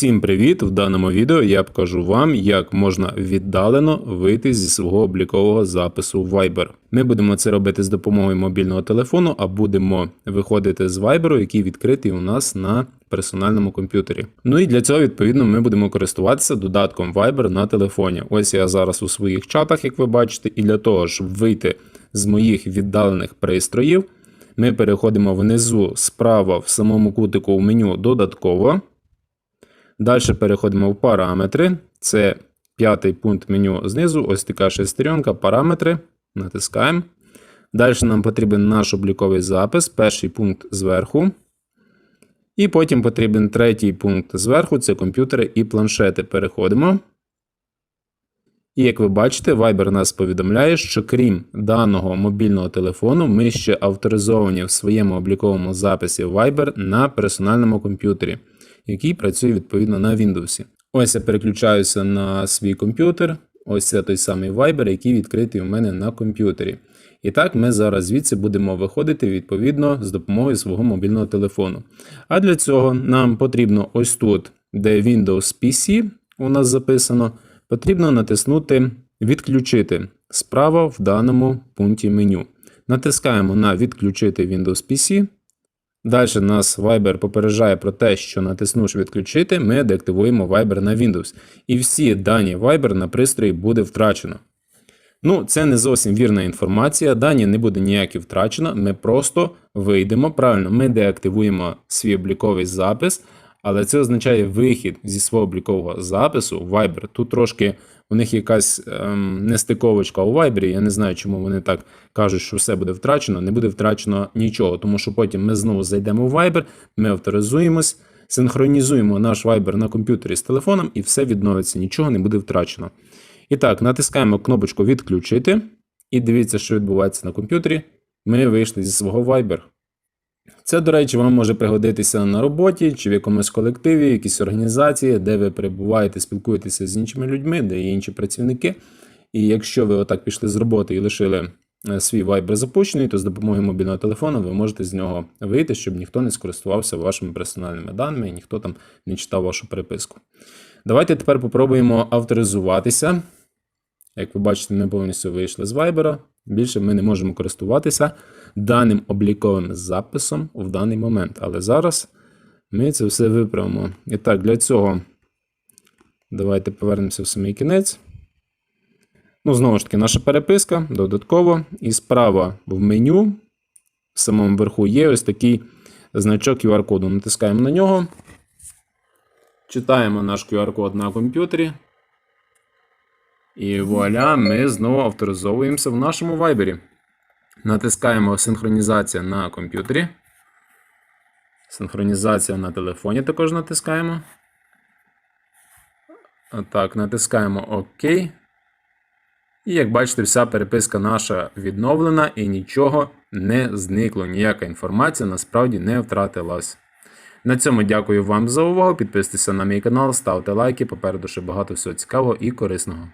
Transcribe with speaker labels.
Speaker 1: Всім привіт! В даному відео я покажу вам, як можна віддалено вийти зі свого облікового запису Viber. Ми будемо це робити з допомогою мобільного телефону, а будемо виходити з Viber, який відкритий у нас на персональному комп'ютері. Ну і для цього, відповідно, ми будемо користуватися додатком Viber на телефоні. Ось я зараз у своїх чатах, як ви бачите, і для того, щоб вийти з моїх віддалених пристроїв, ми переходимо внизу справа в самому кутику в меню додатково. Далі переходимо в параметри. Це п'ятий пункт меню знизу. Ось така шестеренка, параметри. Натискаємо. Далі нам потрібен наш обліковий запис, перший пункт зверху. І потім потрібен третій пункт зверху це комп'ютери і планшети. Переходимо. І як ви бачите, Viber нас повідомляє, що крім даного мобільного телефону, ми ще авторизовані в своєму обліковому записі Viber на персональному комп'ютері, який працює відповідно на Windows. Ось я переключаюся на свій комп'ютер. Ось це той самий Viber, який відкритий у мене на комп'ютері. І так, ми зараз звідси будемо виходити відповідно з допомогою свого мобільного телефону. А для цього нам потрібно ось тут, де Windows PC у нас записано, потрібно натиснути Відключити справа в даному пункті меню. Натискаємо на Відключити Windows PC. Далі нас Viber попереджає про те, що натиснувши відключити, ми деактивуємо Viber на Windows. І всі дані Viber на пристрої буде втрачено. Ну, це не зовсім вірна інформація. Дані не буде ніякі втрачено. Ми просто вийдемо. Правильно, ми деактивуємо свій обліковий запис, але це означає вихід зі свого облікового запису Viber. Тут трошки у них якась ем, нестиковочка у Viber. Я не знаю, чому вони так кажуть, що все буде втрачено. Не буде втрачено нічого, тому що потім ми знову зайдемо в Viber, ми авторизуємось, синхронізуємо наш Viber на комп'ютері з телефоном, і все відновиться. Нічого не буде втрачено. І так, натискаємо кнопочку Відключити. І дивіться, що відбувається на комп'ютері. Ми вийшли зі свого Viber. Це, до речі, вам може пригодитися на роботі чи в якомусь колективі, якійсь організації, де ви перебуваєте, спілкуєтеся з іншими людьми, де є інші працівники. І якщо ви отак пішли з роботи і лишили е, свій Viber запущений, то з допомогою мобільного телефону ви можете з нього вийти, щоб ніхто не скористувався вашими персональними даними і ніхто там не читав вашу переписку. Давайте тепер попробуємо авторизуватися. Як ви бачите, ми повністю вийшли з Viber. Більше ми не можемо користуватися даним обліковим записом в даний момент. Але зараз ми це все виправимо. І так, для цього давайте повернемося в самий кінець. Ну, знову ж таки, наша переписка додатково. І справа в меню, в самому верху, є ось такий значок QR-коду. Натискаємо на нього. Читаємо наш QR-код на комп'ютері. І вуаля, ми знову авторизовуємося в нашому вайбері. Натискаємо синхронізація на комп'ютері. Синхронізація на телефоні також натискаємо. Так, натискаємо ОК. І як бачите, вся переписка наша відновлена і нічого не зникло. Ніяка інформація насправді не втратилась. На цьому дякую вам за увагу. Підписуйтесь на мій канал, ставте лайки. Попереду ще багато всього цікавого і корисного.